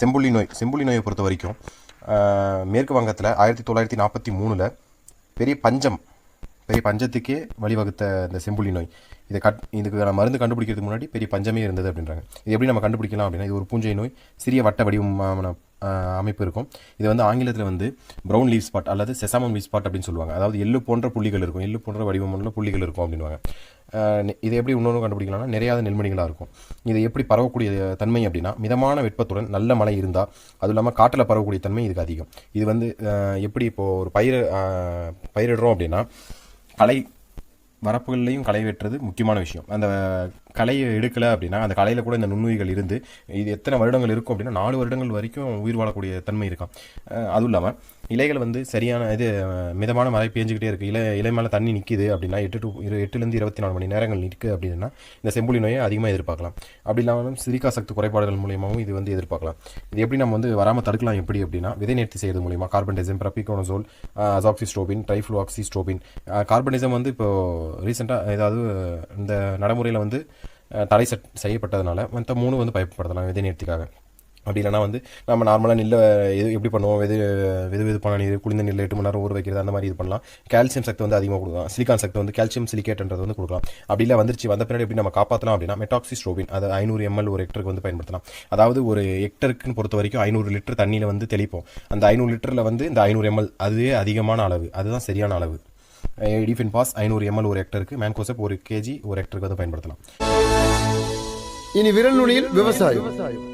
செம்புள்ளி நோய் செம்புள்ளி நோயை பொறுத்த வரைக்கும் மேற்கு வங்கத்தில் ஆயிரத்தி தொள்ளாயிரத்தி நாற்பத்தி மூணில் பெரிய பஞ்சம் பெரிய பஞ்சத்துக்கே வழிவகுத்த இந்த செம்புள்ளி நோய் இதை கட் இதுக்கு மருந்து கண்டுபிடிக்கிறதுக்கு முன்னாடி பெரிய பஞ்சமே இருந்தது அப்படின்றாங்க. இது எப்படி நம்ம கண்டுபிடிக்கலாம் அப்படின்னா இது ஒரு பூஞ்சை நோய் சிறிய வட்ட வடிவமான அமைப்பு இருக்கும். இது வந்து ஆங்கிலத்தில் வந்து ப்ரௌன் லீவ் ஸ்பாட் அல்லது செசாமம் லீவ் ஸ்பாட் அப்படின்னு சொல்லுவாங்க. அதாவது எள்ளு போன்ற புள்ளிகள் இருக்கும். எள்ளு போன்ற வடிவமுள்ள புள்ளிகள் இருக்கும் அப்படின்வாங்க இதை எப்படி இன்னொன்று கண்டுபிடிக்கலாம்னா நிறையாத நெல்மணிகளாக இருக்கும். இது எப்படி பரவக்கூடிய தன்மை அப்படின்னா மிதமான வெப்பத்துடன் நல்ல மழை இருந்தால் அதுவும் இல்லாமல் காட்டில் பரவக்கூடிய தன்மை இதுக்கு அதிகம். இது வந்து எப்படி இப்போது ஒரு பயிர் பயிரிடுறோம் அப்படின்னா களை வரப்புகள்லையும் களை வெட்டுறது முக்கியமான விஷயம். அந்த கலையை எடுக்கலை அப்படின்னா அந்த கலையில் கூட இந்த நுண்ணுயிர்கள் இருந்து இது எத்தனை வருடங்கள் இருக்கும் அப்படின்னா நாலு வருடங்கள் வரைக்கும் உயிர் வாழக்கூடிய தன்மை இருக்கும். அதுவும் இல்லாமல் இலைகள் வந்து சரியான இது மிதமான மழை பேஞ்சுக்கிட்டே இருக்குது இலை இலை மேலே தண்ணி நிற்கிது அப்படின்னா எட்டு டு இரு எட்டுலேருந்து இருபத்தி நாலு மணி நேரங்கள் நிற்குது அப்படின்னா இந்த செம்புலி நோயை அதிகமாக எதிர்பார்க்கலாம். அப்படி இல்லாமல் சிரிக்கா சக்தி குறைபாடுகள் மூலியமாகவும் இது வந்து எதிர்பார்க்கலாம். இது எப்படி நம்ம வந்து வராமல் தடுக்கலாம் எப்படி அப்படின்னா விதை நேர்த்தி செய்யறது மூலியமாக கார்பன்டைசம் பிரபிகோனசோல் அசாக்சிஸ்ட்ரோபின் ட்ரைஃப்ளோஆக்சிஸ்ட்ரோபின் கார்பனிசம் வந்து இப்போது ரீசெண்டாக ஏதாவது இந்த நடைமுறையில் வந்து தடை செட் செய்யப்பட்டதுனால மற்ற மூணு வந்து பயன்படுத்தலாம் விதை நேர்த்திக்காக. அப்படி இல்லைனா வந்து நம்ம நார்மலாக நெல்லை எது எப்படி பண்ணுவோம்? வெது வெது வெதுப்பான நீர் குளிர்ந்த நெல் எட்டு மணி நேரம் ஊற வைக்கிறது அந்த மாதிரி இது பண்ணலாம். கால்சியம் சக்தி வந்து அதிகமாக கொடுக்கலாம். சிலிக்கான் சக்தி வந்து கால்சியம் சிலிக்கேட்ன்றது வந்து கொடுக்கலாம். அப்படி இல்லை வந்துருச்சு வந்த பின்னாடி எப்படி நம்ம காப்பாற்றலாம் அப்படின்னா மெட்டாக்சிஸ்ட்ரோபின் அது ஐநூறு எம்எல் ஒரு ஹெக்டருக்கு வந்து பயன்படுத்தலாம். அதாவது ஒரு ஹெக்டருக்குன்னு பொறுத்த வரைக்கும் ஐநூறு லிட்டர் தண்ணியில் வந்து தெளிப்போம். அந்த ஐநூறு லிட்டரில் வந்து இந்த ஐநூறு எம்எல் அதுவே அதிகமான அளவு. அதுதான் சரியான அளவு. டிஃபின் பாஸ் ஐநூறு எம்எல் ஒரு ஹெக்டருக்கு மேன்கோசப் ஒரு கேஜி ஒரு ஹெக்டருக்கு வந்து பயன்படுத்தலாம். இனி விரல் நுனியில் விவசாயம்.